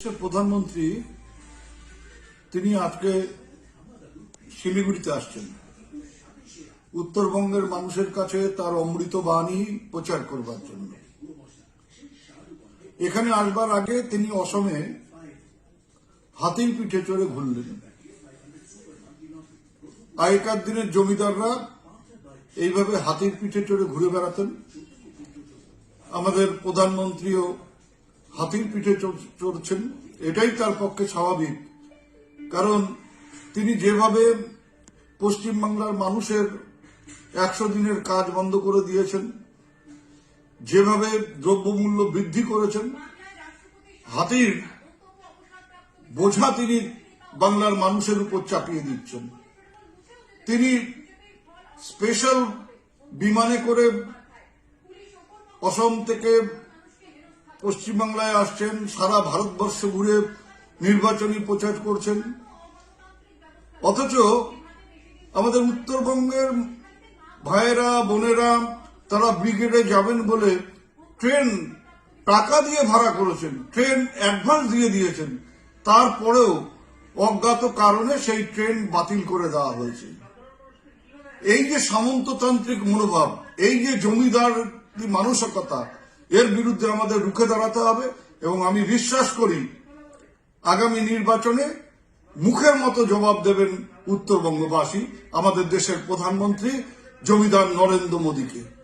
প্রধানমন্ত্রী, তিনি আজকে শিলিগুড়িতে আসছেন। উত্তরবঙ্গের মানুষের কাছে তার অমৃত বাণী প্রচার করবার জন্য। এখানে আসবার আগে তিনি অসমে হাতির পিঠে চড়ে ঘুরলেন। আগেকার দিনের জমিদাররা এইভাবে হাতির পিঠে চড়ে ঘুরে বেড়াতেন। আমাদের প্রধানমন্ত্রীও হাতির পিঠে চড়- চড়ছেন, এটাই তার পক্ষে স্বাভাবিক। কারণ তিনি যেভাবে পশ্চিমবাংলার মানুষের একশো দিনের কাজ বন্ধ করে দিয়েছেন, যেভাবে দ্রব্যমূল্য বৃদ্ধি করেছেন, হাতির বোঝা তিনি বাংলার মানুষের উপর চাপিয়ে দিচ্ছেন। তিনি স্পেশাল বিমানে করে অসম থেকে পশ্চিমবাংলায় আসছেন, সারা ভারতবর্ষ ঘুরে নির্বাচনী প্রচার করছেন। অথচ আমাদের উত্তরবঙ্গের ভাইয়েরা, বোনেরা, তারা ব্রিগেডে যাবেন বলে ট্রেন টাকা দিয়ে ভাড়া করেছেন, ট্রেন অ্যাডভান্স দিয়ে দিয়েছেন। তারপরেও অজ্ঞাত কারণে সেই ট্রেন বাতিল করে দেওয়া হয়েছে। এই যে সামন্ততান্ত্রিক মনোভাব, এই যে জমিদার মানসিকতা এর বিরুদ্ধে আমাদের রুখে দাঁড়াতে হবে এবং আমি বিশ্বাস করি আগামী নির্বাচনে মুখের মতো জবাব দেবেন উত্তরবঙ্গবাসী, আমাদের দেশের প্রধানমন্ত্রী জমিদার নরেন্দ্র মোদীকে।